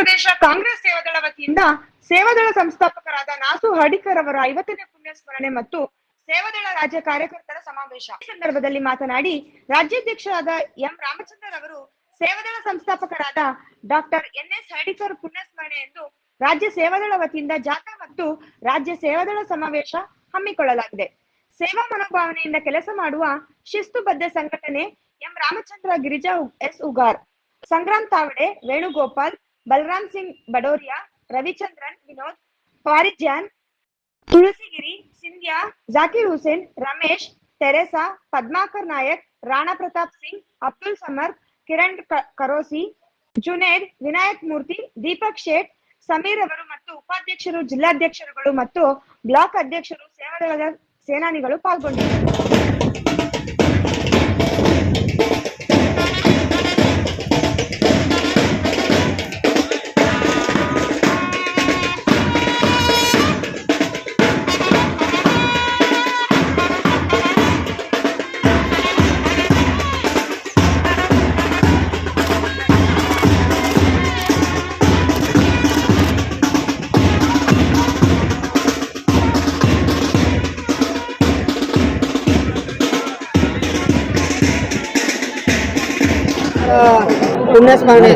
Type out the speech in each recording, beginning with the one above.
ಪ್ರದೇಶ ಕಾಂಗ್ರೆಸ್ ಸೇವಾದಳ ವತಿಯಿಂದ ಸೇವಾದಳ ಸಂಸ್ಥಾಪಕರಾದ ನಾಸು ಹಡಿಕರ್ ಅವರ ಐವತ್ತನೇ ಪುಣ್ಯ ಸ್ಮರಣೆ ಮತ್ತು ಸೇವಾದಳ ರಾಜ್ಯ ಕಾರ್ಯಕರ್ತರ ಸಮಾವೇಶ. ಈ ಸಂದರ್ಭದಲ್ಲಿ ಮಾತನಾಡಿ, ರಾಜ್ಯಾಧ್ಯಕ್ಷರಾದ ಎಂ ರಾಮಚಂದ್ರ ಅವರು ಸೇವಾದಳ ಸಂಸ್ಥಾಪಕರಾದ ಡಾಕ್ಟರ್ ಎನ್ ಎಸ್ ಹಡಿಕರ್ ಪುಣ್ಯ ಸ್ಮರಣೆ ಎಂದು ರಾಜ್ಯ ಸೇವಾದಳ ವತಿಯಿಂದ ಜಾಥಾ ಮತ್ತು ರಾಜ್ಯ ಸೇವಾದಳ ಸಮಾವೇಶ ಹಮ್ಮಿಕೊಳ್ಳಲಾಗಿದೆ. ಸೇವಾ ಮನೋಭಾವನೆಯಿಂದ ಕೆಲಸ ಮಾಡುವ ಶಿಸ್ತುಬದ್ಧ ಸಂಘಟನೆ M Ramachandra Girija S Ugar, Sangram Tawde, Venugopal Balaram Singh, Badoria, Ravichandran, Vinod Parijan Tulasigiri, Sindhya, Zakir Hussain, Ramesh, Teresa, Padmakar Nayak, Rana Pratap Singh, Abdul Samar, Kiran Karosi, Junaid, Vinayak Murthy, Deepak Shet, Sameer ಅವರು ಮತ್ತು ಉಪಾಧ್ಯಕ್ಷರು, ಜಿಲ್ಲಾಧ್ಯಕ್ಷರುಗಳು ಮತ್ತು block ಅಧ್ಯಕ್ಷರು, ಸೇವಾದಳದ ಸೇನಾನಿಗಳು ಪಾಲ್ಗೊಂಡಿದ್ದರು.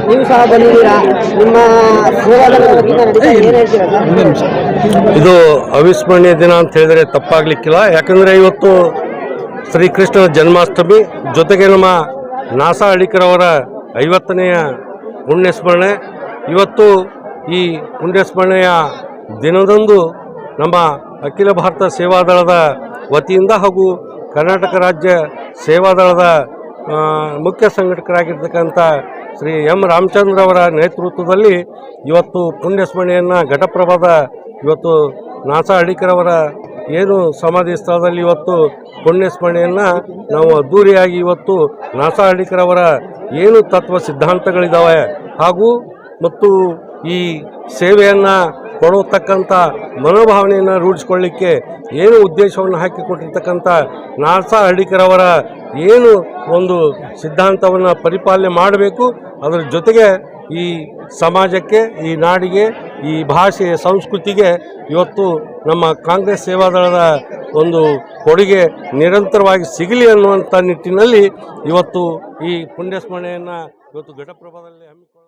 ನೀವು ಸಹ ಬಂದಿದ್ದೀರಾ? ನಿಮ್ಮ ಇದು ಅವಿಸ್ಮರಣೀಯ ದಿನ ಅಂತ ಹೇಳಿದ್ರೆ ತಪ್ಪಾಗ್ಲಿಕ್ಕಿಲ್ಲ. ಯಾಕಂದರೆ ಇವತ್ತು ಶ್ರೀಕೃಷ್ಣನ ಜನ್ಮಾಷ್ಟಮಿ. ಜೊತೆಗೆ ನಮ್ಮ ನಾಸಾ ಅಳಿಕರವರ ಐವತ್ತನೆಯ ಪುಣ್ಯಸ್ಮರಣೆ. ಇವತ್ತು ಈ ಪುಣ್ಯಸ್ಮರಣೆಯ ದಿನದಂದು ನಮ್ಮ ಅಖಿಲ ಭಾರತ ಸೇವಾದಳದ ವತಿಯಿಂದ ಹಾಗೂ ಕರ್ನಾಟಕ ರಾಜ್ಯ ಸೇವಾದಳದ ಮುಖ್ಯ ಸಂಘಟಕರಾಗಿರ್ತಕ್ಕಂಥ ಶ್ರೀ ಎಂ ರಾಮಚಂದ್ರ ಅವರ ನೇತೃತ್ವದಲ್ಲಿ ಇವತ್ತು ಪುಣ್ಯಸ್ಮರಣೆಯನ್ನು ಘಟಪ್ರಭಾದ ಇವತ್ತು ನಾಸಾ ಅಡಿಕರವರ ಏನು ಸಮಾಧಿ ಸ್ಥಳದಲ್ಲಿ ಇವತ್ತು ಪುಣ್ಯಸ್ಮರಣೆಯನ್ನು ನಾವು ಅದ್ದೂರಿಯಾಗಿ ಇವತ್ತು ನಾಸಾ ಅಡಿಕರವರ ಏನು ತತ್ವ ಸಿದ್ಧಾಂತಗಳಿದ್ದಾವೆ ಹಾಗೂ ಮತ್ತು ಈ ಸೇವೆಯನ್ನು ಕೊಡತಕ್ಕಂಥ ಮನೋಭಾವನೆಯನ್ನು ರೂಢಿಸ್ಕೊಳ್ಳಿಕ್ಕೆ ಏನು ಉದ್ದೇಶವನ್ನು ಹಾಕಿಕೊಟ್ಟಿರ್ತಕ್ಕಂಥ ನಾಸಾ ಹಳ್ಳಿಕರವರ ಏನು ಒಂದು ಸಿದ್ಧಾಂತವನ್ನು ಪರಿಪಾಲನೆ ಮಾಡಬೇಕು, ಅದರ ಜೊತೆಗೆ ಈ ಸಮಾಜಕ್ಕೆ, ಈ ನಾಡಿಗೆ, ಈ ಭಾಷೆಯ ಸಂಸ್ಕೃತಿಗೆ ಇವತ್ತು ನಮ್ಮ ಕಾಂಗ್ರೆಸ್ ಸೇವಾದಳದ ಒಂದು ಕೊಡುಗೆ ನಿರಂತರವಾಗಿ ಸಿಗಲಿ ಅನ್ನುವಂಥ ನಿಟ್ಟಿನಲ್ಲಿ ಇವತ್ತು ಈ ಪುಣ್ಯಸ್ಮರಣೆಯನ್ನು ಇವತ್ತು ಘಟಪ್ರಭಾದಲ್ಲಿ ಹಮ್ಮಿಕೊಳ್ಳ